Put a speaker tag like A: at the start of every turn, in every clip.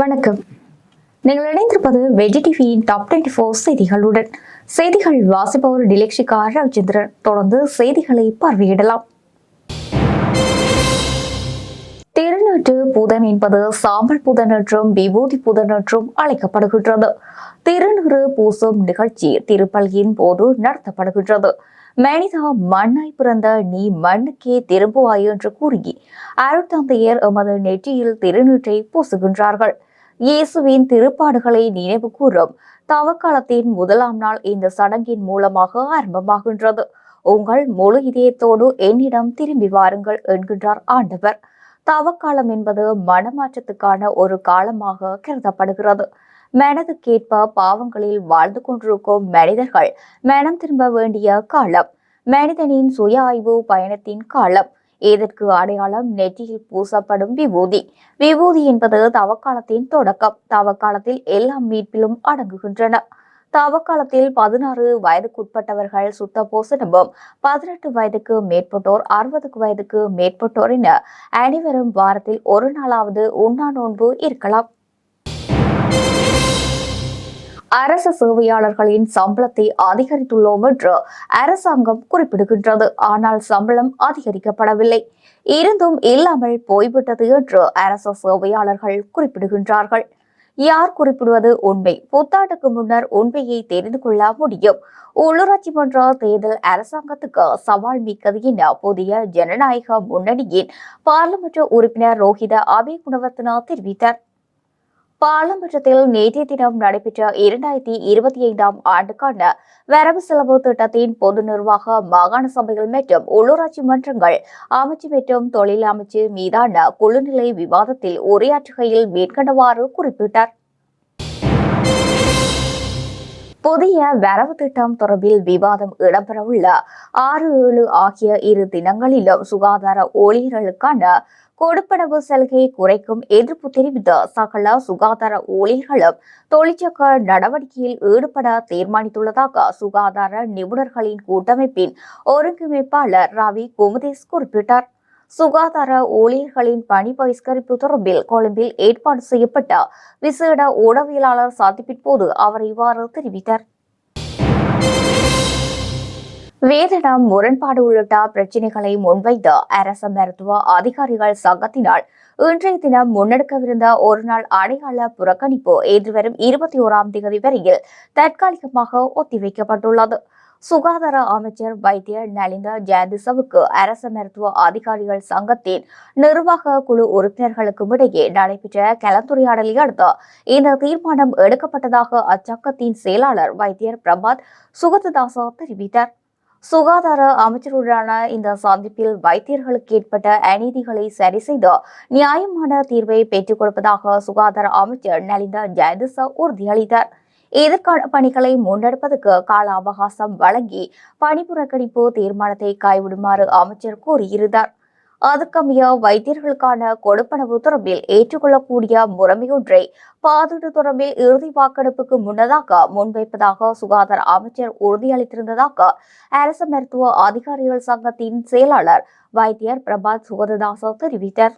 A: வணக்கம். நீங்கள் இணைந்திருப்பது வெஜி டிவியின் டாப் டுவெண்டி ஃபோர் செய்திகளுடன். செய்திகள் வாசிப்பவர் டிலக்ஷிகா ரவிச்சந்திரன். தொடர்ந்து செய்திகளை பார்வையிடலாம். திருநூற்று புதன் என்பது சாம்பல் புதன் என்றும் விபூதி புதன் என்றும் அழைக்கப்படுகின்றது. திருநூறு பூசும் நிகழ்ச்சி திருப்பலியின் போது நடத்தப்படுகின்றது. மனிதா மண்ணாய் பிறந்த நீ மண்ணுக்கே திரும்புவாய் என்று கூறி அருட்தந்தையர் எமது நெற்றியில் திருநீற்றை பூசுகின்றார்கள். இயேசுவின் திருப்பாடுகளை நினைவு கூறும். தவக்காலத்தின் முதலாம் நாள் இந்த சடங்கின் மூலமாக ஆரம்பமாகின்றது. உங்கள் முழு இதயத்தோடு என்னிடம் திரும்பி வாருங்கள் என்கின்றார் ஆண்டவர். தவக்காலம் என்பது மனமாற்றத்துக்கான ஒரு காலமாக கருதப்படுகிறது. மனதுக்கேற்ப பாவங்களில் வாழ்ந்து கொண்டிருக்கும் மனிதர்கள் மனம் திரும்ப வேண்டிய காலம். மனிதனின் சுய ஆய்வு பயணத்தின் காலம். இதற்கு அடையாளம்? நெற்றியில் பூசப்படும் விபூதி. விபூதி என்பது தவக்காலத்தின் தொடக்கம். தவக்காலத்தில் எல்லா மீட்பிலும் அடங்குகின்றன. தவக்காலத்தில் பதினாறு வயதுக்குட்பட்டவர்கள் சுத்த போசனமும் பதினெட்டு வயதுக்கு மேற்பட்டோர் அறுபதுக்கு வயதுக்கு மேற்பட்டோர் என அனைவரும் வாரத்தில் ஒரு நாளாவது உண்ணா நோன்பு இருக்கலாம். அரசு சேவையாளர்களின் சம்பளத்தை அதிகரித்துள்ளோம் என்று அரசாங்கம் குறிப்பிடுகின்றது. ஆனால் சம்பளம் அதிகரிக்கப்படவில்லை. இருந்தும் இல்லாமல் போய்விட்டது என்று அரசு சேவையாளர்கள் குறிப்பிடுகின்றார்கள். யார் குறிப்பிடுவது உண்மை? புத்தாண்டுக்கு முன்னர் உண்மையை தெரிந்து கொள்ள முடியும். உள்ளூராட்சி மன்ற தேர்தல் அரசாங்கத்துக்கு சவால் மிக்கது என புதிய ஜனநாயக முன்னணியின் பாராளுமன்ற உறுப்பினர் ரோஹித அபே குணவர்த்தனா தெரிவித்தார். பாராளுமன்றத்தில் நேற்றைய தினம் நடைபெற்ற இரண்டாயிரத்தி இருபத்தி ஐந்தாம் ஆண்டுக்கான வரவு செலவு திட்டத்தின் பொது நிர்வாக மாகாண சபைகள் மற்றும் உள்ளூராட்சி மன்றங்கள் அமைச்சு மற்றும் தொழில் அமைச்சு மீதான குழுநிலை விவாதத்தில் உரையாற்றுகையில் மேற்கண்டவாறு குறிப்பிட்டார். புதிய வரவு திட்டம் தொடர்பில் விவாதம் இடம்பெறவுள்ள ஆறு ஏழு ஆகிய இரு தினங்களிலும் சுகாதார ஊழியர்களுக்கான கொடுப்பனவு சலுகையை குறைக்கும் எதிர்ப்பு தெரிவித்த சகல சுகாதார ஊழியர்களும் தொழிற்சங்க நடவடிக்கையில் ஈடுபட தீர்மானித்துள்ளதாக சுகாதார நிபுணர்களின் கூட்டமைப்பின் ஒருங்கிணைப்பாளர் ரவி குமுதேஷ் குறிப்பிட்டார். சுகாதார ஊழியர்களின் பணி பகிஷ்கரிப்பு தொடர்பில் கொழும்பில் ஏற்பாடு செய்யப்பட்ட விசேட ஊடகவியலாளர் சந்திப்பின் போது அவர் இவ்வாறு தெரிவித்தார். வேதனம் முரண்பாடு உள்ளிட்ட பிரச்சினைகளை முன்வைத்து அரசு மருத்துவ அதிகாரிகள் சங்கத்தினால் இன்றைய தினம் முன்னெடுக்கவிருந்த ஒருநாள் அடையாள புறக்கணிப்பு எதிர்வரும் இருபத்தி ஓராம் தேதி வரையில் தற்காலிகமாக ஒத்திவைக்கப்பட்டுள்ளது. சுகாதார அமைச்சர் வைத்தியர் நலிந்த ஜெயதிசவுக்கு அரசு மருத்துவ அதிகாரிகள் சங்கத்தின் நிர்வாக குழு உறுப்பினர்களுக்கும் இடையே நடைபெற்ற கலந்துரையாடலை அடுத்து இந்த தீர்மானம் எடுக்கப்பட்டதாக அச்சங்கத்தின் செயலாளர் வைத்தியர் பிரபாத் சுகததாசா தெரிவித்தார். சுகாதார அமைச்சருடனான இந்த சந்திப்பில் வைத்தியர்களுக்கு ஏற்பட்ட அநீதிகளை சரி செய்து நியாயமான தீர்வை பெற்றுக் கொடுப்பதாக சுகாதார அமைச்சர் நலிந்த ஜெயதிசா உறுதியளித்தார். இதற்கான பணிகளை முன்னெடுப்பதற்கு கால அவகாசம் வழங்கி பணி புறக்கணிப்பு தீர்மானத்தை கைவிடுமாறு அமைச்சர் கூறியிருந்தார். அதுக்கமைய வைத்தியர்களுக்கான கொடுப்பனவு தொடர்பில் ஏற்றுக்கொள்ளக்கூடிய முறைமையொன்றை பாதுகாப்பு தொடர்பில் இறுதி வாக்கெடுப்புக்கு முன்னதாக முன்வைப்பதாக சுகாதார அமைச்சர் உறுதியளித்திருந்ததாக அரசு மருத்துவ அதிகாரிகள் சங்கத்தின் செயலாளர் வைத்தியர் பிரபாத் சுகததாசா தெரிவித்தார்.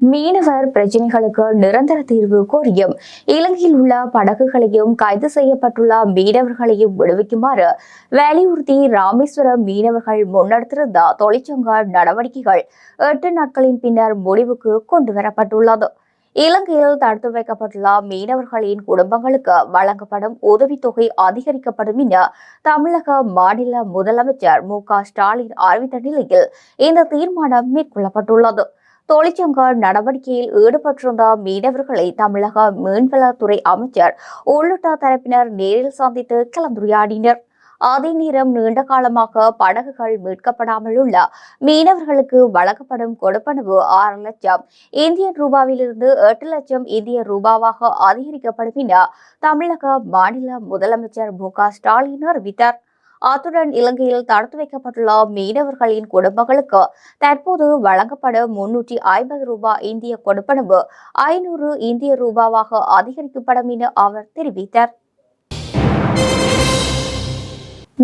A: மீனவர் பிரச்சினைகளுக்கு நிரந்தர தீர்வு கோரியும் இலங்கையில் உள்ள படகுகளையும் கைது செய்யப்பட்டுள்ள மீனவர்களையும் விடுவிக்குமாறு வலியுறுத்தி ராமேஸ்வரம் மீனவர்கள் முன்னெடுத்திருந்த தொழிற்சங்க நடவடிக்கைகள் எட்டு நாட்களின் பின்னர் முடிவுக்கு கொண்டு வரப்பட்டுள்ளது இலங்கையில் தடுத்து வைக்கப்பட்டுள்ள மீனவர்களின் குடும்பங்களுக்கு வழங்கப்படும் உதவித்தொகை அதிகரிக்கப்படும் என தமிழக மாநில முதலமைச்சர் மு க ஸ்டாலின் அறிவித்த நிலையில் இந்த தீர்மானம் மேற்கொள்ளப்பட்டுள்ளது. தொழிற்சங்க நடவடிக்கையில் ஈடுபட்டிருந்த மீனவர்களை தமிழக மீன்வளத்துறை அமைச்சர் உள்ளிட்ட தரப்பினர் நேரில் சந்தித்து கலந்துரையாடினர். அதே நேரம் நீண்ட காலமாக படகுகள் மீட்கப்படாமல் உள்ள மீனவர்களுக்கு வழங்கப்படும் கொடுப்பனவு ஆறு லட்சம் இந்தியன் ரூபாவிலிருந்து எட்டு லட்சம் இந்திய ரூபாவாக அதிகரிக்கப்படும் என தமிழக மாநில முதலமைச்சர் மு க ஸ்டாலின் அறிவித்தார். அத்துடன் இலங்கையில் தடுத்து வைக்கப்பட்டுள்ள மீனவர்களின் குடும்பங்களுக்கு தற்போது வழங்கப்படும் முன்னூற்றி ஐம்பது ரூபாய் இந்திய கொடுப்பனவு ஐநூறு இந்திய ரூபாவாக அதிகரிக்கப்படும் என அவர் தெரிவித்தார்.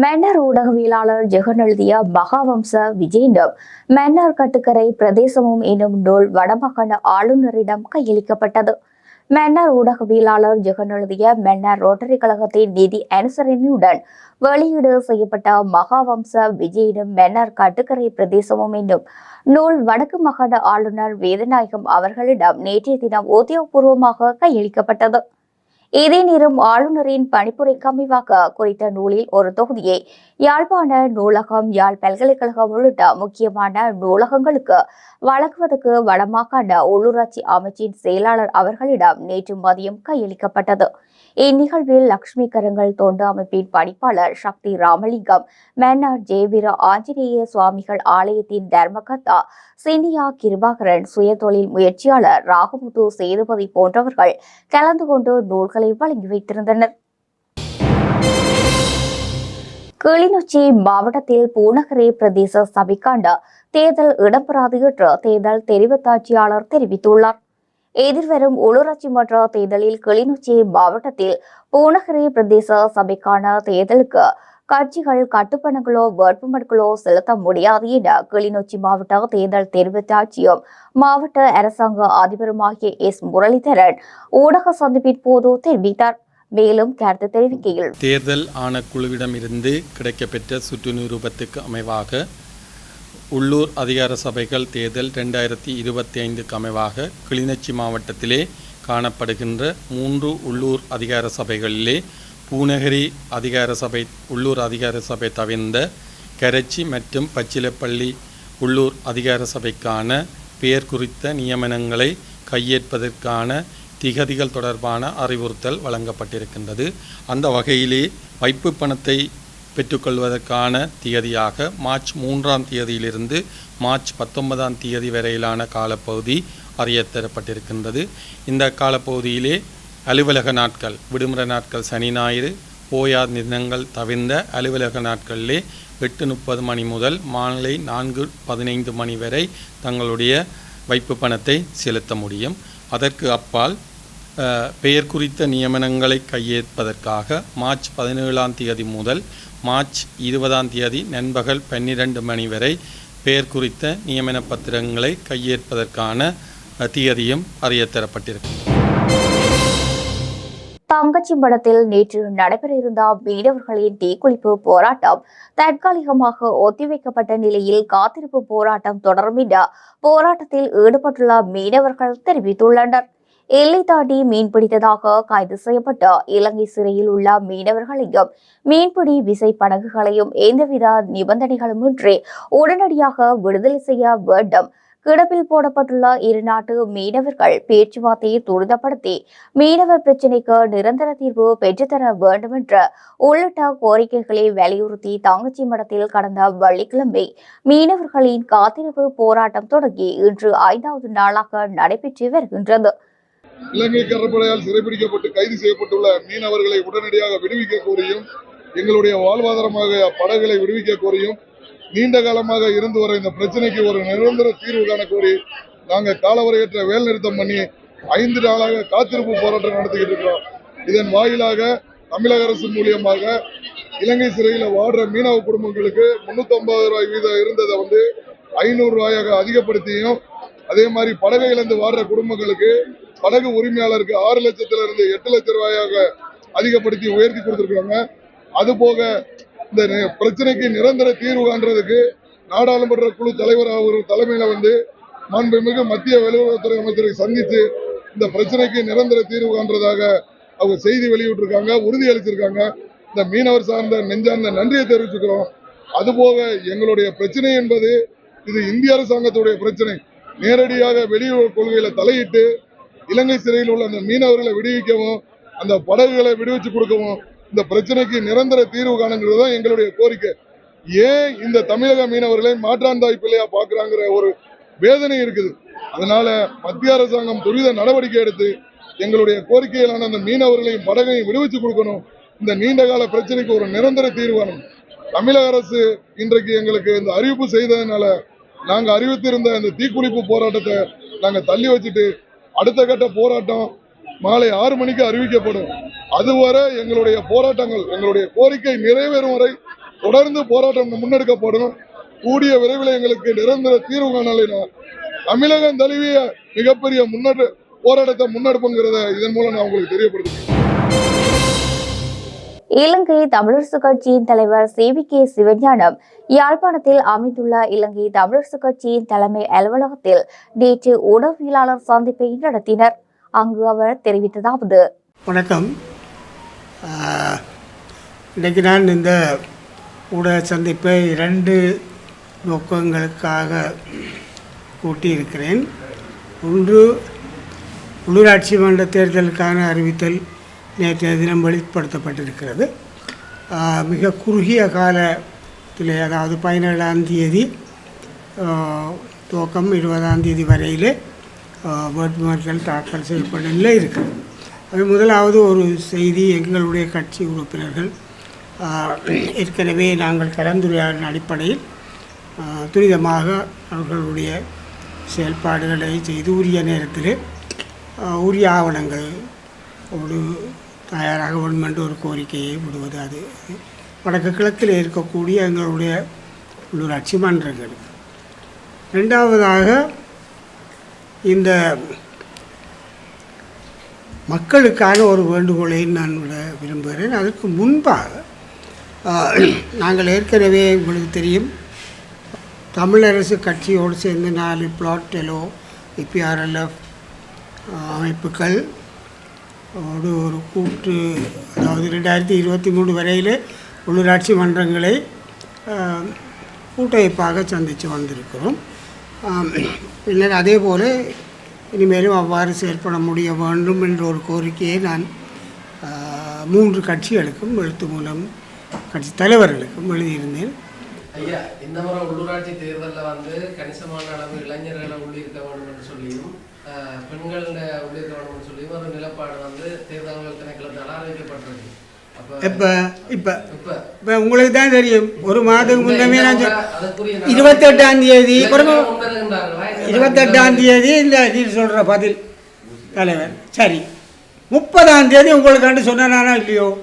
A: மன்னர் ஊடகவியலாளர் ஜெகன் எழுதிய மகாவம்ச விஜயனும் மன்னர் கட்டுக்கரை பிரதேசமும் என்னும் நூல் வடமாகாண ஆளுநரிடம் கையளிக்கப்பட்டது. மன்னர் ஊடகவியலாளர் ஜெகன் எழுதிய மன்னர் ரோட்டரி கழகத்தின் நிதி அனுசரணையுடன் வெளியீடு செய்யப்பட்ட மகாவம்ச விஜயனும் மன்னர் கட்டுக்கரை பிரதேசமும் என்னும் நூல் வடக்கு மாகாண ஆளுநர் வேதநாயகம் அவர்களிடம் நேற்றைய தினம் உத்தியோகபூர்வமாக கையளிக்கப்பட்டது. இதே நேரம் ஆளுநரின் பணிப்புரைக்கு அமைவாக குறித்த நூலில் ஒரு தொகுதியை யாழ்ப்பாண நூலகம் யாழ் பல்கலைக்கழகம் உள்ளிட்ட முக்கியமான நூலகங்களுக்கு வழங்குவதற்கு வடமாகாண உள்ளூராட்சி அமைச்சின் செயலாளர் அவர்களிடம் நேற்று மதியம் கையளிக்கப்பட்டது. இந்நிகழ்வில் லட்சுமி கரங்கள் தொண்டு அமைப்பின் பணிப்பாளர் சக்தி ராமலிங்கம் மன்னார் ஜெயவீர ஆஞ்சநேய சுவாமிகள் ஆலயத்தின் தர்மகர்த்தா சினியா கிருபாகரன் சுயதொழில் முயற்சியாளர் ராகமுத்து சேதுபதி போன்றவர்கள் கலந்து கொண்டு நூல்களை வழங்கி வைத்திருந்தனர். கிளிநொச்சி மாவட்டத்தில் பூநகரி பிரதேச சபைக்காண்ட தேர்தல் இடம்பெறாது என்று தேர்தல் தெரிவத்தாட்சியாளர் தெரிவித்துள்ளார். எதிர்வரும் உள்ளூராட்சி மன்ற தேர்தலில் கிளிநொச்சி மாவட்டத்தில் பூநகரி பிரதேச சபைக்கான தேர்தலுக்கு கட்சிகள் கட்டுப்பணங்களோ வேட்புமனுக்களோ செலுத்த முடியாது என கிளிநொச்சி மாவட்ட தேர்தல் தெரிவித்தாட்சியும் மாவட்ட அரசாங்க அதிபருமாகிய எஸ் முரளிதரன் ஊடக சந்திப்பின் போது தெரிவித்தார். மேலும் கருத்து தெரிவிக்கையில்
B: தேர்தல் ஆணைக்குழுவிடமிருந்து கிடைக்கப்பெற்ற சுற்று நிரூபத்துக்கு அமைவாக உள்ளூர் அதிகார சபைகள் தேர்தல் ரெண்டாயிரத்தி இருபத்தி ஐந்துக்கு அமைவாக கிளிநொச்சி மாவட்டத்திலே காணப்படுகின்ற மூன்று உள்ளூர் அதிகார சபைகளிலே பூநகரி அதிகார சபை உள்ளூர் அதிகார சபை தவிர்ந்த கரைச்சி மற்றும் பச்சிலப்பள்ளி உள்ளூர் அதிகார சபைக்கான பெயர் குறித்த நியமனங்களை கையேற்பதற்கான திகதிகள் தொடர்பான அறிவுறுத்தல் வழங்கப்பட்டிருக்கின்றது. அந்த வகையிலே வைப்பு பணத்தை பெற்றுக்கொள்வதற்கான திகதியாக மார்ச் மூன்றாம் தேதியிலிருந்து மார்ச் பத்தொன்பதாம் தேதி வரையிலான காலப்பகுதி அறியத்தரப்பட்டிருக்கின்றது. இந்த காலப்பகுதியிலே அலுவலக நாட்கள் விடுமுறை நாட்கள் சனி ஞாயிறு போயார் தினங்கள் தவிர்ந்த அலுவலக நாட்களிலே எட்டு முப்பது மணி முதல் மாலை நான்கு பதினைந்து மணி வரை தங்களுடைய வைப்பு பணத்தை செலுத்த முடியும். அதற்கு அப்பால் பெயர் குறித்த நியமனங்களை கையேற்பதற்காக மார்ச் பதினேழாம் தேதி முதல் மார்ச் இருபதாம் தேதி நண்பகல் பன்னிரண்டு மணி வரை பெயர் குறித்த நியமன பத்திரங்களை கையேற்பதற்கான அஹ், திகதியும் அறியத்தரப்பட்டிருக்கு
A: தங்கச்சிம்படத்தில் நேற்று நடைபெற இருந்த மீனவர்களின் தீக்குளிப்பு போராட்டம் தற்காலிகமாக ஒத்திவைக்கப்பட்ட நிலையில் காத்திருப்பு போராட்டம் தொடரும் என போராட்டத்தில் ஈடுபட்டுள்ள மீனவர்கள் தெரிவித்துள்ளனர். எல்லை தாண்டி மீன்பிடித்ததாக கைது செய்யப்பட்ட இலங்கை சிறையில் உள்ள மீனவர்களையும் மீன்பிடி விசை படகுகளையும் எந்தவித நிபந்தனைகளுமின்றி உடனடியாக விடுதலை செய்ய வேண்டும். கிடப்பில் போடப்பட்டுள்ள இரு நாட்டு மீனவர்கள் பேச்சுவார்த்தையை துரிதப்படுத்தி மீனவ பிரச்சினைக்கு நிரந்தர தீர்வு பெற்றுத்தர வேண்டுமென்ற உள்ளிட்ட கோரிக்கைகளை வலியுறுத்தி தாங்கச்சி மடத்தில் கடந்த வெள்ளிக்கிழமை மீனவர்களின் காத்திருப்பு போராட்டம் தொடங்கி இன்று ஐந்தாவது நாளாக நடைபெற்று வருகின்றது.
C: இலங்கை கடற்படையால் சிறைபிடிக்கப்பட்டு கைது செய்யப்பட்டுள்ள மீனவர்களை உடனடியாக விடுவிக்க கோரியும் எங்களுடைய வாழ்வாதாரமாக படகுகளை விடுவிக்க கோரியும் நீண்ட காலமாக இருந்து வர இந்த பிரச்சனைக்கு ஒரு நிரந்தர தீர்வு காண கோரி நாங்கள் காலவரையற்ற வேலை நிறுத்தம் பண்ணி ஐந்து நாளாக காத்திருப்பு போராட்டம் நடத்திக்கிட்டு இருக்கிறோம். இதன் வாயிலாக தமிழக அரசு மூலியமாக இலங்கை சிறையில் வாடுற மீனவ குடும்பங்களுக்கு முன்னூத்தி ரூபாய் வீதம் இருந்ததை வந்து ஐநூறு ரூபாயாக அதிகப்படுத்தியும் அதே மாதிரி படகை இழந்து வாடுற குடும்பங்களுக்கு படகு உரிமையாளருக்கு ஆறு லட்சத்துல இருந்து எட்டு லட்சம் ரூபாயாக அதிகப்படுத்தி உயர்த்தி கொடுத்திருக்காங்க அது போக இந்த பிரச்சனைக்கு நிரந்தர தீர்வு காண்றதுக்கு நாடாளுமன்ற குழு தலைவர் அவர் தலைமையில வந்து மாண்புமிகு மத்திய வெளியுறவுத்துறை அமைச்சரை சந்தித்து இந்த பிரச்சனைக்கு நிரந்தர தீர்வு காண்றதாக அவங்க செய்தி வெளியிட்டிருக்காங்க உறுதி அளிச்சிருக்காங்க இந்த மீனவர் சார்ந்த நெஞ்சார்ந்த நன்றியை தெரிவிச்சுக்கிறோம். அதுபோக எங்களுடைய பிரச்சனை என்பது இது இந்திய அரசாங்கத்துடைய பிரச்சனை. நேரடியாக வெளியுறவு கொள்கையில தலையிட்டு இலங்கை சிறையில் உள்ள அந்த மீனவர்களை விடுவிக்கவும் அந்த படகுகளை விடுவிச்சு கொடுக்கவும் இந்த பிரச்சனைக்கு நிரந்தர தீர்வு காணுங்கிறது தான் எங்களுடைய கோரிக்கை. ஏன் இந்த தமிழக மீனவர்களை மாற்றாந்தாய் பிள்ளையா பாக்குறாங்கிற ஒரு வேதனை இருக்குது. அதனால மத்திய அரசாங்கம் துரித நடவடிக்கை எடுத்து எங்களுடைய கோரிக்கையிலான அந்த மீனவர்களையும் படகையும் விடுவிச்சு கொடுக்கணும். இந்த நீண்டகால பிரச்சனைக்கு ஒரு நிரந்தர தீர்வு தமிழக அரசு இன்றைக்கு எங்களுக்கு இந்த அறிவிப்பு செய்ததுனால நாங்கள் அறிவித்திருந்த இந்த தீக்குளிப்பு போராட்டத்தை நாங்கள் தள்ளி வச்சுட்டு அடுத்த கட்ட போராட்டம் மாலை ஆறு மணிக்கு அறிவிக்கப்படும். அதுவரை எங்களுடைய போராட்டங்கள் எங்களுடைய கோரிக்கை நிறைவேறும் வரை தொடர்ந்து போராட்டம் முன்னெடுக்கப்படும். கூடிய விரைவில் எங்களுக்கு நிரந்தர தீர்வு காணலினால் தமிழகம் தழுவிய மிகப்பெரிய முன்னேற்ற போராட்டத்தை முன்னெடுப்புங்கிறத இதன் மூலம் நான் உங்களுக்கு தெரியப்படுத்துகிறேன்.
A: இலங்கை தமிழரசு கட்சியின் தலைவர் சி வி கே சிவஞானம் யாழ்ப்பாணத்தில் அமைந்துள்ள இலங்கை தமிழரசு கட்சியின் தலைமை அலுவலகத்தில் நேற்று ஊடகவியலாளர் சந்திப்பை நடத்தினர். அங்கு அவர் தெரிவித்ததாவது
D: வணக்கம். ஆஹ், இன்றைக்கு நான் இந்த ஊடக சந்திப்பை இரண்டு நோக்கங்களுக்காக கூட்டியிருக்கிறேன். ஒன்று உள்ளூராட்சி மன்ற தேர்தலுக்கான அறிவித்தல் நேற்றைய தினம் வெளிப்படுத்தப்பட்டிருக்கிறது. மிக குறுகிய காலத்தில் அதாவது பதினேழாம் தேதி துவக்கம் இருபதாம் தேதி வரையிலே வேட்புமனுக்கள் தாக்கல் செய்யப்பட நிலை இருக்கிறது அது முதலாவது ஒரு செய்தி எங்களுடைய கட்சி உறுப்பினர்கள் ஏற்கனவே நாங்கள் கலந்துரையாடின அடிப்படையில் துரிதமாக அவர்களுடைய செயல்பாடுகளை செய்து உரிய நேரத்தில் உரிய ஆவணங்கள் ஒரு தயாராக கவர்மெண்ட் ஒரு கோரிக்கையை விடுவது அது. வடக்கு கிழக்கில் இருக்கக்கூடிய எங்களுடைய உள்ளூராட்சி மன்றங்கள். ரெண்டாவதாக இந்த மக்களுக்கான ஒரு வேண்டுகோளை நான் விட விரும்புகிறேன். அதற்கு முன்பாக நாங்கள் ஏற்கனவே உங்களுக்கு தெரியும் தமிழரசு கட்சியோடு சேர்ந்து நாலு பிளாட் டெலோ இபிஆர்எல்எஃப் அமைப்புகள் ஒரு ஒரு கூட்டு அதாவது ரெண்டாயிரத்தி இருபத்தி மூணு வரையில் உள்ளூராட்சி மன்றங்களை கூட்டமைப்பாக சந்தித்து வந்திருக்கிறோம். பின்னர் அதே போல் இனிமேலும் அவ்வாறு செயல்பட முடிய வேண்டும் என்ற ஒரு கோரிக்கையை நான் மூன்று கட்சிகளுக்கும் எழுத்து மூலம் கட்சி தலைவர்களுக்கும் எழுதியிருந்தேன்.
E: ஐயா இந்த முறை உள்ளூராட்சி தேர்தலில் வந்து கணிசமான அளவு இளைஞர்களை உள்ளிருக்க வேண்டும் என்று சொல்லியும் பெண்கள் உள்ளிருக்க வேண்டும் என்று சொல்லியும் ஒரு நிலப்பாடு வந்து தேர்தல்கள் திணைக்களத்தால் அறிவிக்கப்பட்டிருக்கு. அப்ப
D: இப்போ. இப்போ. உங்களுக்கு தான் தெரியும். ஒரு மாதத்துக்கு முன்னமே நான் இருபத்தெட்டாம் தேதி இருபத்தெட்டாம் தேதி. இந்த நீ சொல்கிற பதில். தலைவர். சரி. முப்பதாம் தேதி உங்களுக்காண்டு சொன்னானா இல்லையோ?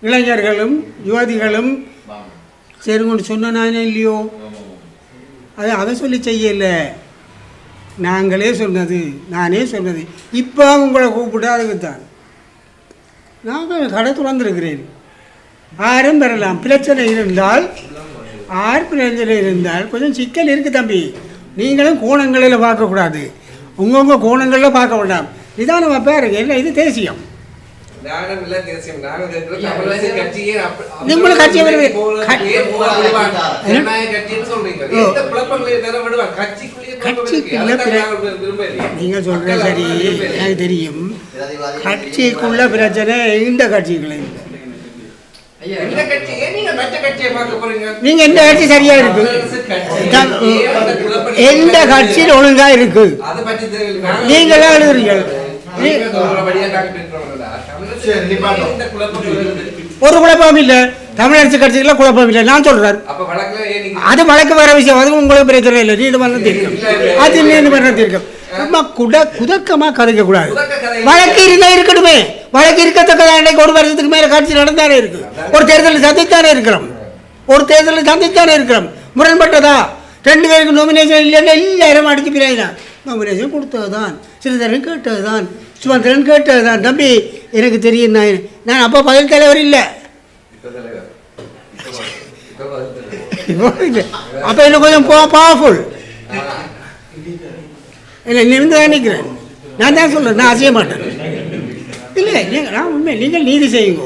D: இளைஞர்களும் யுவதிகளும் சரிங்கொண்டு சொன்னானே இல்லையோ? அது அவன் சொல்லி செய்யல. நாங்களே சொன்னது நானே சொன்னது. இப்போ உங்களை கூப்பிட்டு தான் நாங்கள் கடை திறந்திருக்கிறேன். ஆரும் பெறலாம். பிரச்சனை இருந்தால் ஆர் பிரச்சனை இருந்தால் கொஞ்சம் சிக்கல் இருக்குது தம்பி. நீங்களும் கோணங்களில் பார்க்கக்கூடாது. உங்கவுங்க கோணங்களில் பார்க்க வேண்டாம். நிதானமாக பாருங்க. இல்லை இது தேசியம்.
F: விரும்பலையே.
D: நீங்கள் சொல்கிற
F: மக்கள்
D: சரி. எனக்கு தெரியும். கட்சிக்குள்ள பிரச்சனை இந்த
F: கட்சி ஏன் நீங்க
D: எந்த கட்சி சரியா இருக்கு?
F: கட்சி.
D: எந்த கட்சியில் ஒழுங்கா இருக்கு.
F: நாங்கள்
D: நீங்களே ஒரு குழப்பம் இல்லை. தமிழரசு கட்சிக்குள்ள குழப்பம் இல்லை. நான்
F: நீங்க
D: அது வழக்கு வர விஷயம். அது உங்களுக்கு பிரச்சனை இல்லை. நீதிமன்றம் தீர்க்கும். அது நீதிமன்றம் தீர்க்கும். நம்ம குட குதக்கமாக கதைக்க கூடாது வழக்கு இருந்தா இருக்கட்டுமே. வழக்கு இருக்கத்தக்கதான் இன்னைக்கு ஒரு வருஷத்துக்கு மேல காட்சி நடந்தானே இருக்கு ஒரு தேர்தலில் சந்தித்தானே இருக்கிறோம். ஒரு தேர்தலில் சந்தித்தானே இருக்கிறோம். முரண்பட்டதா? ரெண்டு பேருக்கு நாமினேஷன் இல்லைன்னா எல்லாரும் அடிச்சு பிரியா நாமினேஷன் கொடுத்தது தான் சிறிதரன் கேட்டது தான் சுமந்திரன் கேட்டது தான் தம்பி எனக்கு தெரியும் நான் நான் அப்போ பதில் தலைவர் இல்லை. அப்போ எனக்கு கொஞ்சம் பவர்ஃபுல் இல்லை நிமிந்து தான் நிற்கிறேன் நான் தான் சொல்கிறேன் நான் அசைய மாட்டேன். இல்லை நீங்கள் நான் உண்மை நீங்கள் நீதி செய்யுங்க.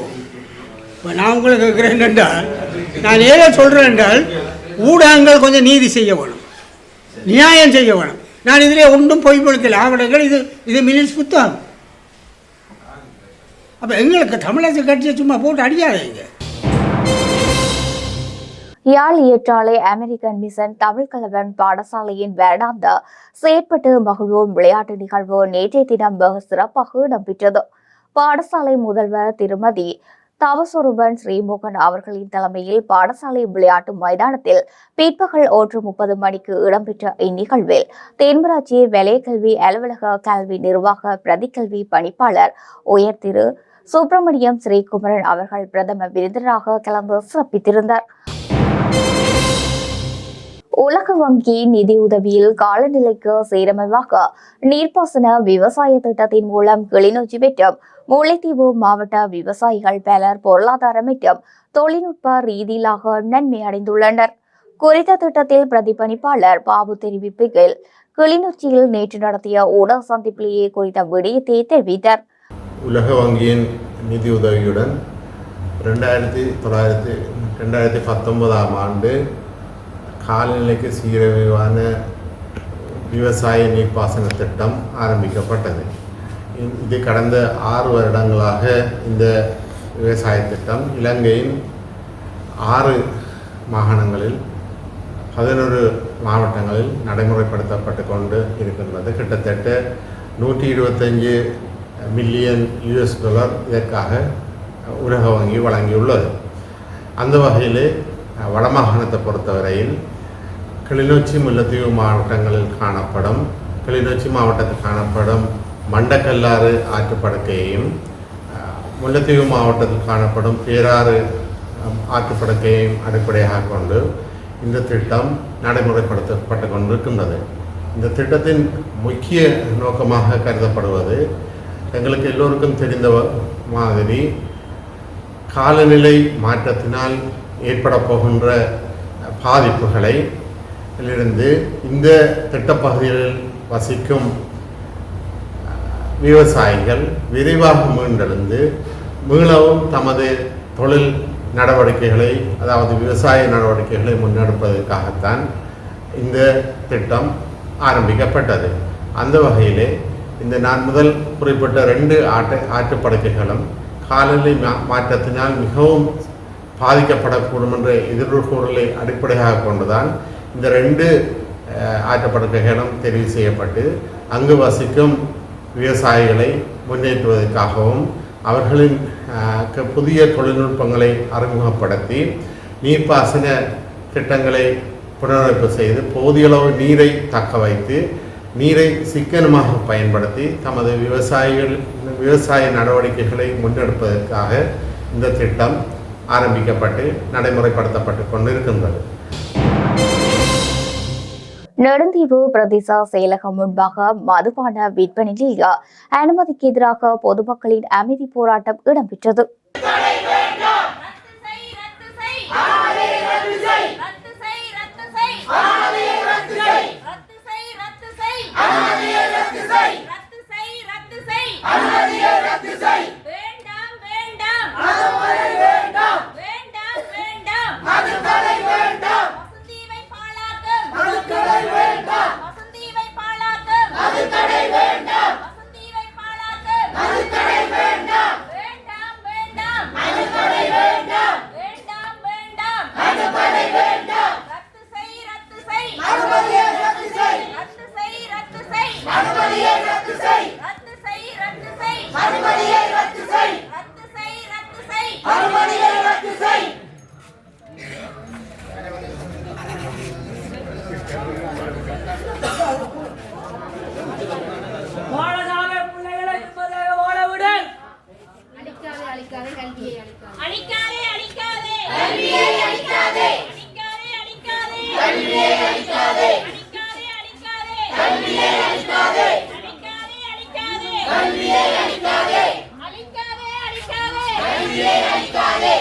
D: இப்போ நான் உங்களுக்கு கேட்குறேன் என்றால் நான் ஏதோ சொல்கிறேன் என்றால் ஊடகங்கள் கொஞ்சம் நீதி செய்ய வேணும். நியாயம் செய்ய வேணும். நான் இதில் ஒன்றும் பொய் பொழுக்கல ஆவணங்கள் இது இது மினிட்ஸ் புத்தகம். அப்போ எங்களுக்கு தமிழரசு கட்சியை சும்மா போட்டு அடிக்காதீங்க.
A: யாழ் ஏற்றாலை அமெரிக்கன் மிஷன் தமிழ் கலவன் பாடசாலையின் வருடாந்த செயற்பட்டு மகிழ்வோம் விளையாட்டு நிகழ்வு நேற்றைய தினம் வெகு சிறப்பாக இடம்பெற்றது பாடசாலை முதல்வர் திருமதி தவசொருபன் ஸ்ரீமோகன் அவர்களின் தலைமையில் பாடசாலை விளையாட்டு மைதானத்தில் பிற்பகல் ஒன்று முப்பது மணிக்கு இடம்பெற்ற இந்நிகழ்வில் தென்மராட்சி வலயக்கல்வி அலுவலக கல்வி நிர்வாக பிரதிக்கல்வி பணிப்பாளர் உயர் திரு சுப்பிரமணியம் ஸ்ரீகுமரன் அவர்கள் பிரதம விருந்தினராக கலந்து சிறப்பித்திருந்தார். உலக வங்கி நிதியுதவியில் காலநிலைக்கு சீரமைவாக நீர்ப்பாசன விவசாய திட்டத்தின் மூலம் கிளிநொச்சி மற்றும் முல்லைத்தீவு மாவட்ட விவசாயிகள் பலர் பொருளாதார மற்றும் தொழில்நுட்ப ரீதியிலாக நன்மை அடைந்துள்ளனர். குறித்த திட்டத்தில் பிரதிபலிப்பாளர் பாபு தெரிவிப்புகள் கிளிநொச்சியில் நேற்று நடத்திய ஊடக சந்திப்பிலேயே குறித்த விடயத்தை தெரிவித்தார்.
G: உலக வங்கியின் நிதி உதவியுடன் ரெண்டாயிரத்தி தொள்ளாயிரத்தி ரெண்டாயிரத்தி பத்தொன்பதாம் ஆண்டு காலநிலைக்கு சீரமைவான விவசாய நீர்ப்பாசன திட்டம் ஆரம்பிக்கப்பட்டது. இது கடந்த ஆறு வருடங்களாக இந்த விவசாய திட்டம் இலங்கையின் ஆறு மாகாணங்களில் பதினொரு மாவட்டங்களில் நடைமுறைப்படுத்தப்பட்டு கொண்டு இருக்கின்றது. கிட்டத்தட்ட நூற்றி இருபத்தஞ்சு மில்லியன் யூஎஸ் டாலர் இதற்காக உலக வங்கி வழங்கியுள்ளது. அந்த வகையில் வடமாகாணத்தை பொறுத்தவரையில் கிளிநொச்சி முல்லத்தீவு மாவட்டங்களில் காணப்படும் கிளிநொச்சி மாவட்டத்தில் காணப்படும் மண்டக்கல்லாறு ஆற்றுப்படுக்கையையும் முல்லத்தீவு முல்லைத்தீவு மாவட்டத்தில் காணப்படும் பேராறு ஆற்றுப்படுக்கையையும் அடிப்படையாக கொண்டு இந்த திட்டம் நடைமுறைப்படுத்தப்பட்டு கொண்டிருக்கின்றது. இந்த திட்டத்தின் முக்கிய நோக்கமாக கருதப்படுவது எங்களுக்கு எல்லோருக்கும் தெரிந்த மாதிரி காலநிலை மாற்றத்தினால் ஏற்பட போகின்ற பாதிப்புகளை இருந்து இந்த திட்டப்பகுதியில் வசிக்கும் விவசாயிகள் விரைவாக மீண்டெழுந்து மீளவும் தமது தொழில் நடவடிக்கைகளை அதாவது விவசாய நடவடிக்கைகளை முன்னெடுப்பதற்காகத்தான் இந்த திட்டம் ஆரம்பிக்கப்பட்டது. அந்த வகையிலே இந்த நான் முதல் குறிப்பிட்ட ரெண்டு ஆட்டு ஆற்றுப்படுக்கைகளும் காலநிலை மா- மாற்றத்தினால் மிகவும் பாதிக்கப்படக்கூடும் என்ற எதிர்கூறலை அடிப்படையாக கொண்டுதான் இந்த ரெண்டு ஆற்றுப்படுக்கைகளும் தெரிவு செய்யப்பட்டு அங்கு வசிக்கும் விவசாயிகளை முன்னேற்றுவதற்காகவும் அவர்களின் க- புதிய தொழில்நுட்பங்களை அறிமுகப்படுத்தி நீர்ப்பாசன திட்டங்களை புனரமைப்பு செய்து போதிய அளவு நீரை தக்க வைத்து நீரை சிக்கனமாக பயன்படுத்தி தமது விவசாயிகள் விவசாய நடவடிக்கைகளை முன்னெடுப்பதற்காக இந்த திட்டம் ஆரம்பிக்கப்பட்டு நடைமுறைப்படுத்தப்பட்டு கொண்டிருக்கின்றது.
A: நெடுந்தீவு பிரதேச செயலகம் முன்பாக மதுபான விற்பனையில் அனுமதிக்கு எதிராக பொதுமக்களின் அமைதி போராட்டம் இடம்பெற்றது.
H: ரத்து செய் ரத்து செய். ரத்து செய் ரத்து செய். ரத்து செய் வேண்டாம் வேண்டாம். வேண்டாம் வேண்டாம் வேண்டாம் மதுக்கடை வேண்டாம் வசந்தீவை பாழாக்கும் மதுக்கடை வேண்டாம் வசந்தீவை பாழாக்கும் மதுக்கடை வேண்டாம் வசந்தீவை பாழாக்கும் மதுக்கடை வேண்டாம் வேண்டாம் வேண்டாம் மதுக்கடை வேண்டாம் வேண்டாம் வேண்டாம் மதுக்கடை வேண்டாம் ரத்து செய் ரத்து செய் அனுமதியை ரத்து செய் ரத்து செய் ரத்து செய் அனுமதியை ரத்து செய் ரத்து செய் ரத்து செய் அனுமதியை ரத்து செய் ரத்து செய் ரத்து செய் அனுமதியை ரத்து செய்
I: வாழசாமி பிள்ளைகளை நிம்மதியாக வாழ விடு
H: அழிக்காதே அழிக்காதே அழிக்காதே கல்வியை அழிக்காதே கல்வியை அழிக்காதே அழிக்காதே அழிக்காதே கல்வியை அழிக்காதே அழிக்காதே அழிக்காதே கல்வியை அழிக்காதே அழிக்காதே அழிக்காதே கல்வியை அழிக்காதே அழிக்காதே அழிக்காதே கல்வியை அழிக்காதே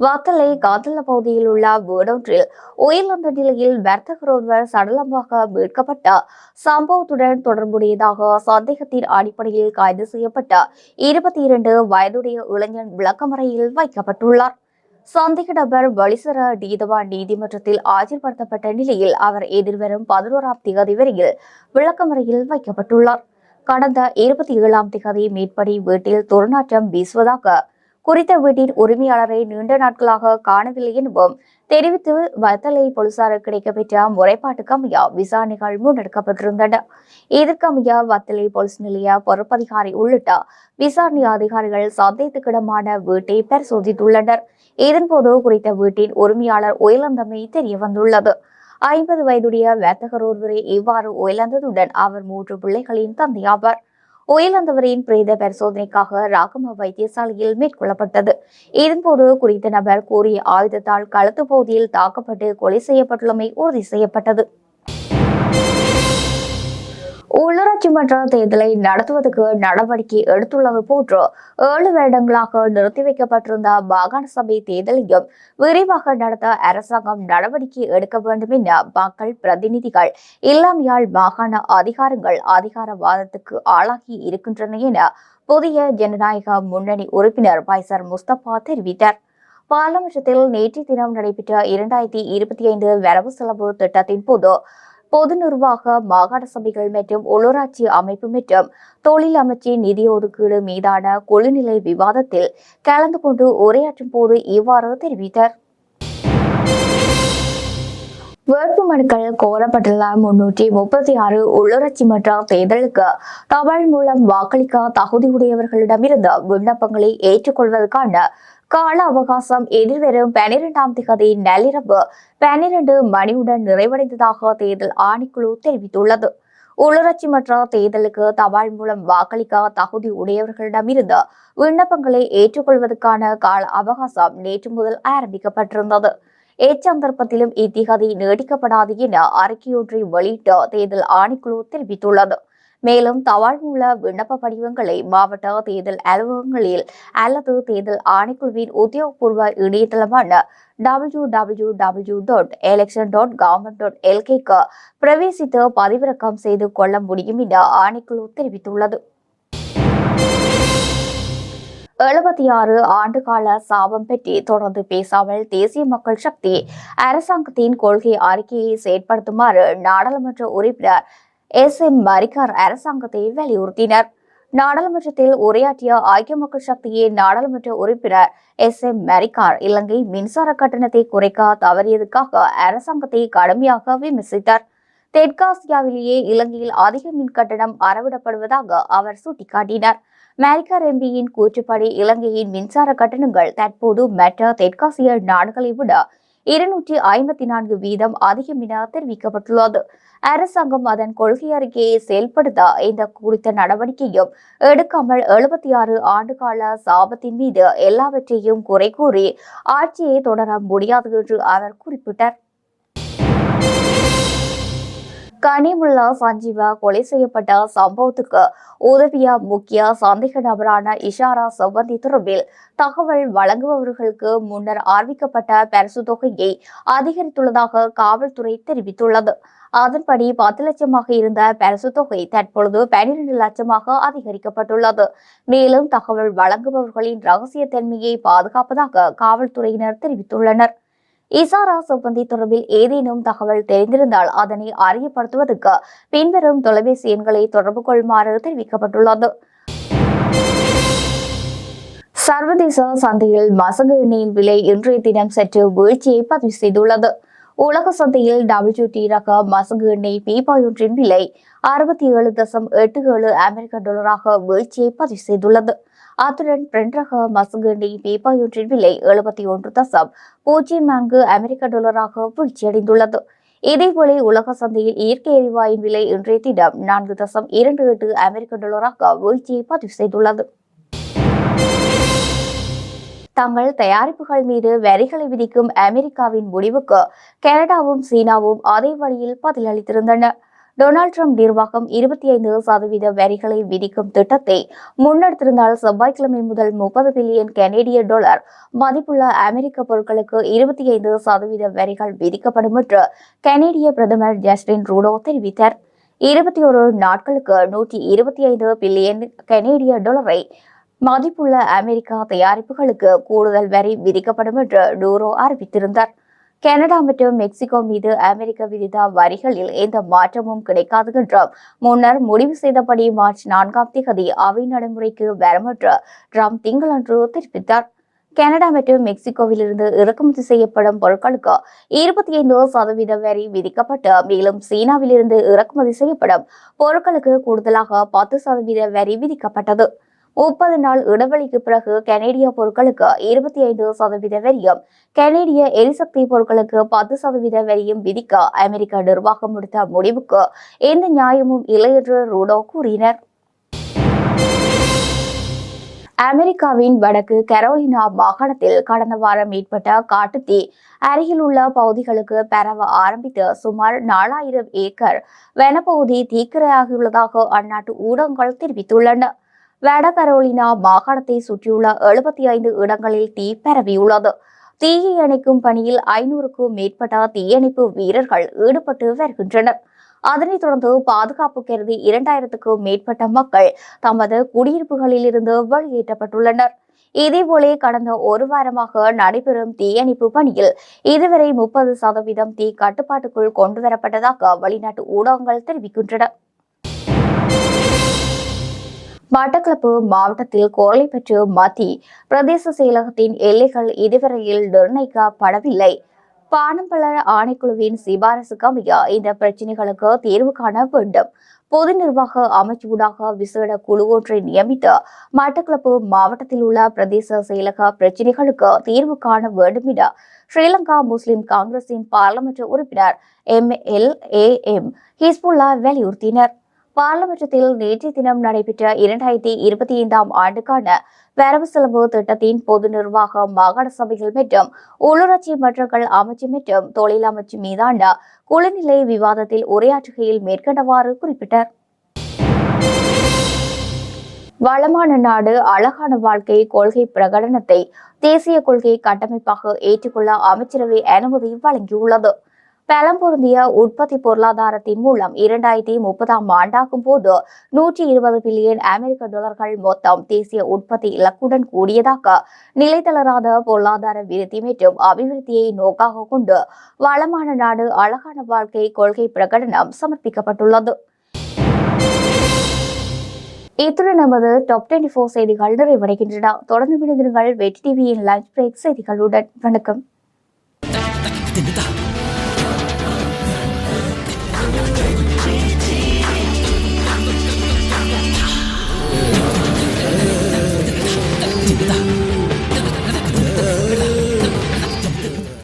A: வாத்தலை காதல பகுதியில் உள்ள வீடொன்றில் உயிரிழந்த நிலையில் வர்த்தகர் ஒருவர் சடலமாக மீட்கப்பட்ட சம்பவத்துடன் தொடர்புடையதாக சந்தேகத்தின் அடிப்படையில் கைது செய்யப்பட்ட இருபத்தி இரண்டு வயதுடைய இளைஞன் விளக்கமறையில் வைக்கப்பட்டுள்ளார். சந்தேக நபர் வலிசர நீதவான் நீதிமன்றத்தில் ஆஜர்படுத்தப்பட்ட நிலையில் அவர் எதிர்வரும் பதினோராம் தேதி வரையில் விளக்கமறையில் வைக்கப்பட்டுள்ளார். கடந்த இருபத்தி ஏழாம் தேதி மேற்படி வீட்டில் துர்நாற்றம் வீசுவதாக குறித்த வீட்டின் உரிமையாளரை நீண்ட நாட்களாக காணவில்லை எனவும் தெரிவித்து வத்தலை போலீசாருக்கு கிடைக்கப்பெற்ற முறைப்பாட்டுக்கு அமைய விசாரணைகள் முன்னெடுக்கப்பட்டிருந்தன இதற்கமைய வத்தலை போலீஸ் நிலைய பொறுப்பதிகாரி உள்ளிட்ட விசாரணை அதிகாரிகள் சந்தேகத்துக்கிடமான வீட்டை பரிசோதித்துள்ளனர். இதன்போது குறித்த வீட்டின் உரிமையாளர் உயிலந்தமை தெரிய வந்துள்ளது. ஐம்பது வயதுடைய வர்த்தகர் ஒருவரை இவ்வாறு உயிரிழந்ததுடன் அவர் மூன்று பிள்ளைகளின் தந்தையாவார் உயிரிழந்தவரின் பிரேத பரிசோதனைக்காக ராகம வைத்தியசாலையில் மேற்கொள்ளப்பட்டது. இதன்போது குறித்த நபர் கூறிய ஆயுதத்தால் கழுத்து பகுதியில் தாக்கப்பட்டு கொலை செய்யப்பட்டுள்ளமை உறுதி செய்யப்பட்டது. உள்ளூராட்சி மன்ற தேர்தலை நடத்துவதற்கு நடவடிக்கை எடுத்துள்ளது போன்று ஏழு வருடங்களாக நிறுத்தி வைக்கப்பட்டிருந்த மாகாண சபை தேர்தலையும் விரைவாக நடத்த அரசாங்கம் நடவடிக்கை எடுக்க வேண்டும் என மக்கள் பிரதிநிதிகள் இல்லாமையால் மாகாண அதிகாரங்கள் அதிகாரவாதத்துக்கு ஆளாகி இருக்கின்றன என புதிய ஜனநாயக முன்னணி உறுப்பினர் பைசர் முஸ்தபா தெரிவித்தார். பாராளுமன்றத்தில் நேற்று தினம் நடைபெற்ற இரண்டாயிரத்தி இருபத்தி ஐந்து வரவு செலவு திட்டத்தின் போது பொது நிர்வாக மாகாண சபைகள் மற்றும் உள்ளூராட்சி அமைப்பு மற்றும் தொழில் அமைச்சின் நிதி ஒதுக்கீடு மீதான குழுநிலை விவாதத்தில் கலந்து கொண்டு உரையாற்றும் போது இவ்வாறு தெரிவித்தார். வேட்புமனுக்கள் கோரப்பட்டுள்ள முன்னூற்றி முப்பத்தி ஆறு உள்ளூராட்சி மன்ற தேர்தலுக்கு தபால் மூலம் வாக்களிக்க தகுதியுடையவர்களிடமிருந்து விண்ணப்பங்களை ஏற்றுக்கொள்வதற்கான கால அவகாசம் எதிர்வரும் பனிரெண்டாம் திகதி நள்ளிரவு பனிரெண்டு மணியுடன் நிறைவடைந்ததாக தேர்தல் ஆணைக்குழு தெரிவித்துள்ளது. உள்ளூராட்சி மன்ற தேர்தலுக்கு தபால் மூலம் வாக்களிக்க தகுதி உடையவர்களிடமிருந்து விண்ணப்பங்களை ஏற்றுக்கொள்வதற்கான கால அவகாசம் நேற்று முதல் ஆரம்பிக்கப்பட்டிருந்தது. எச்சந்தர்ப்பத்திலும் இத்திகதி நீடிக்கப்படாது என அறிக்கையொன்றை வெளியிட்டு தேர்தல் ஆணைக்குழு தெரிவித்துள்ளது. மேலும் தபால் மூல விண்ணப்ப படிவங்களை மாவட்ட தேர்தல் அலுவலகங்களில் அல்லது தேர்தல் ஆணைக்குழுவின் உத்தியோகபூர்வ இணையதளமான W W W dot election dot government dot எல்கேக்கு பிரவேசித்து பதிவிறக்கம் செய்து கொள்ள முடியும் என ஆணைக்குழு தெரிவித்துள்ளது. எழுபத்தி ஆறு ஆண்டுகால சாபம் பற்றி தொடர்ந்து பேசாமல் தேசிய மக்கள் சக்தி அரசாங்கத்தின் கொள்கை அறிக்கையை செயற்படுத்துமாறு நாடாளுமன்ற உறுப்பினர் எஸ் எம் பரிகார் அரசாங்கத்தை வலியுறுத்தினர். நாடாளுமன்றத்தில் உரையாற்றிய ஐக்கிய மக்கள் சக்தியின் நாடாளுமன்ற உறுப்பினர் எஸ் எம் மெரிகார் இலங்கை மின்சார கட்டணத்தை குறைக்க தவறியதுக்காக அரசாங்கத்தை கடுமையாக விமர்சித்தார். தெற்காசியாவிலேயே இலங்கையில் அதிக மின் கட்டணம் அறவிடப்படுவதாக அவர் சுட்டிக்காட்டினார். மேரிக்கார் எம்பியின் கூற்றுப்படி இலங்கையின் மின்சார கட்டணங்கள் தற்போது மற்ற தெற்காசிய நாடுகளை விட இருநூற்றி ஐம்பத்தி நான்கு வீதம் அதிகம் என தெரிவிக்கப்பட்டுள்ளது. அரசாங்கம் அதன் கொள்கை அறிக்கையை செயல்படுத்த இந்த குறித்த நடவடிக்கையும் எடுக்காமல் எழுபத்தி ஆறு ஆண்டுகால சாபத்தின் மீது எல்லாவற்றையும் குறை கூறி ஆட்சியை தொடர முடியாது என்று அவர் குறிப்பிட்டார். கனிமுல்லா சஞ்சீவா கொலை செய்யப்பட்ட சம்பவத்துக்கு உதவிய முக்கிய சந்தேக நபரான இஷாரா சம்பந்தி தொடர்பில் தகவல் வழங்குபவர்களுக்கு முன்னர் அறிவிக்கப்பட்ட பரிசு தொகையை அதிகரித்துள்ளதாக காவல்துறை தெரிவித்துள்ளது. அதன்படி பத்து லட்சமாக இருந்த பரிசு தொகை தற்பொழுது பனிரெண்டு லட்சமாக அதிகரிக்கப்பட்டுள்ளது. மேலும் தகவல் வழங்குபவர்களின் ரகசியத்தன்மையை பாதுகாப்பதாக காவல்துறையினர் தெரிவித்துள்ளனர். இசாரா சிப்பந்தி தொடர்பில் ஏதேனும் தகவல் தெரிந்திருந்தால் அதனை அறியப்படுத்துவதற்கு பின்வரும் தொலைபேசி எண்களை தொடர்பு கொள்ளுமாறு தெரிவிக்கப்பட்டுள்ளது. சர்வதேச சந்தையில் மசகு எண்ணெயின் விலை இன்றைய தினம் சற்று வீழ்ச்சியை பதிவு செய்துள்ளது. உலக சந்தையில் டபிள்யூடி ரக மசகு எண்ணெய் பீப்பாயொன்றின் விலை அறுபத்தி ஏழு தசம் எட்டு ஏழு அமெரிக்க டாலராக வீழ்ச்சியை பதிவு செய்துள்ளது. அத்துடன் பிரெண்ட் ரக மசகு பீப்பாயொன்றின் விலை எழுபத்தி ஒன்று தசம். பூஜ்ஜியம் நான்கு அமெரிக்க டாலராக வீழ்ச்சியடைந்துள்ளது. இதேபோல உலக சந்தையில் இயற்கை எரிவாயின் விலை இன்றைய தினம் நான்கு தசம் இரண்டு எட்டு அமெரிக்க டாலராக வீழ்ச்சியை பதிவு செய்துள்ளது. தங்கள் தயாரிப்புகள் மீது வரிகளை விதிக்கும் அமெரிக்காவின் முடிவுக்கு கனடாவும் சீனாவும் அதே வழியில் பதிலளித்திருந்தன. டொனால்ட் ட்ரம்ப் நிர்வாகம் இருபத்தி ஐந்து சதவீத வரிகளை விதிக்கும் திட்டத்தை முன்னெடுத்திருந்தால் செவ்வாய்க்கிழமை முதல் முப்பது பில்லியன் கனேடிய டாலர் மதிப்புள்ள அமெரிக்க பொருட்களுக்கு இருபத்தி ஐந்து சதவீத வரிகள் விதிக்கப்படும் என்று கனேடிய பிரதமர் ஜஸ்டின் ரூடோ தெரிவித்தார். இருபத்தி ஒரு நாட்களுக்கு நூற்றி இருபத்தி ஐந்து பில்லியன் கனேடிய டாலரை மதிப்புள்ள அமெரிக்கா தயாரிப்புகளுக்கு கூடுதல் வரி விதிக்கப்படும் என்று டூரோ அறிவித்திருந்தார். கனடா மற்றும் மெக்சிகோ மீது அமெரிக்க விதித்த வரிகளில் எந்த மாற்றமும் கிடைக்காது என்றும் முன்னர் முடிவு செய்தபடி மார்ச் நான்காம் தேதி அவை நடைமுறைக்கு வரும் என்று ட்ரம்ப் திங்களன்று தெரிவித்தார். கனடா மற்றும் மெக்சிகோவிலிருந்து இறக்குமதி செய்யப்படும் பொருட்களுக்கு இருபத்தி ஐந்து சதவீத வரி விதிக்கப்பட்டு மேலும் சீனாவில் இருந்து இறக்குமதி செய்யப்படும் பொருட்களுக்கு கூடுதலாக பத்து சதவீத வரி விதிக்கப்பட்டது. முப்பது நாள் இடைவெளிக்கு பிறகு கனேடிய பொருட்களுக்கு இருபத்தி ஐந்து சதவீத வரியும் கனேடிய எரிசக்தி பொருட்களுக்கு பத்து சதவீத வரியும் விதிக்க அமெரிக்க நிர்வாகம் எடுத்த முடிவுக்கு எந்த நியாயமும் இல்லை என்று ரூடோ கூறினர். அமெரிக்காவின் வடக்கு கரோலினா மாகாணத்தில் கடந்த வாரம் ஏற்பட்ட காட்டுத்தீ அருகில் உள்ள பகுதிகளுக்கு பரவ ஆரம்பித்து சுமார் நாலாயிரம் ஏக்கர் வனப்பகுதி தீக்கிரையாகியுள்ளதாக அந்நாட்டு ஊடகங்கள் தெரிவித்துள்ளன. வட கரோலினா மாகாணத்தை சுற்றியுள்ள எழுபத்தி ஐந்து இடங்களில் தீ பரவியுள்ளது. தீயை அணைக்கும் பணியில் ஐநூறுக்கும் மேற்பட்ட தீயணைப்பு வீரர்கள் ஈடுபட்டு வருகின்றனர். அதனைத் தொடர்ந்து பாதுகாப்பு கருதி இரண்டாயிரத்துக்கும் மேற்பட்ட மக்கள் தமது குடியிருப்புகளில் இருந்து வெளியேற்றப்பட்டுள்ளனர். இதேபோல கடந்த ஒரு வாரமாக நடைபெறும் தீயணைப்பு பணியில் இதுவரை முப்பது சதவீதம் தீ கட்டுப்பாட்டுக்குள் கொண்டுவரப்பட்டதாக வெளிநாட்டு ஊடகங்கள் தெரிவிக்கின்றன. மட்டக்களப்பு மாவட்டத்தில் கோரைப்பற்று மத்தி பிரதேச செயலகத்தின் எல்லைகள் இதுவரையில் நிர்ணயிக்கப்படவில்லை. பானம்பள ஆணைக்குழுவின் சிபாரசுக்கு அமைய இந்த பிரச்சினைகளுக்கு தீர்வு காண வேண்டும். பொது நிர்வாக அமைச்சூடாக விசேட குழு ஒன்றை நியமித்து மட்டக்களப்பு மாவட்டத்தில் உள்ள பிரதேச செயலக பிரச்சினைகளுக்கு தீர்வு காண வேண்டும் என ஸ்ரீலங்கா முஸ்லிம் காங்கிரசின் பாராளுமன்ற உறுப்பினர் M L A M Hizbullah வலியுறுத்தினர். பாராளுமன்றத்தில் நேற்றைய தினம் நடைபெற்ற இரண்டாயிரத்தி இருபத்தி ஐந்தாம் ஆண்டுக்கான வரவு செலவு திட்டத்தின் பொது நிர்வாக மாகாண சபைகள் மற்றும் உள்ளூராட்சி மன்றங்கள் அமைச்சு மற்றும் தொழில் அமைச்சு மீதான குழுநிலை விவாதத்தில் உரையாற்றுகையில் மேற்கண்டவாறு குறிப்பிட்டார். வளமான நாடு அழகான வாழ்க்கை கொள்கை பிரகடனத்தை தேசிய கொள்கை கட்டமைப்பாக ஏற்றுக்கொள்ள அமைச்சரவை அனுமதி வழங்கியுள்ளது. பலம் பொருந்திய உற்பத்தி பொருளாதாரத்தின் மூலம் இரண்டாயிரத்தி முப்பதாம் ஆண்டாகும் போது நூற்றி இருபது பில்லியன் அமெரிக்க டாலர்கள் மொத்தம் தேசிய உற்பத்தி இலக்குடன் கூடியதாக நிலைத்தளராத பொருளாதார விருத்தி மற்றும் அபிவிருத்தியை நோக்காக கொண்டு வளமான நாடு அழகான வாழ்க்கை கொள்கை பிரகடனம் சமர்ப்பிக்கப்பட்டுள்ளது. இத்துடன் நமது டாப் டுவெண்ட்டி ஃபோர் செய்திகள் நிறைவடைகின்றன. தொடர்ந்து விடுதிருங்கள் வெற்றி டிவியின் லஞ்ச் பிரேக் செய்திகளுடன். வணக்கம்.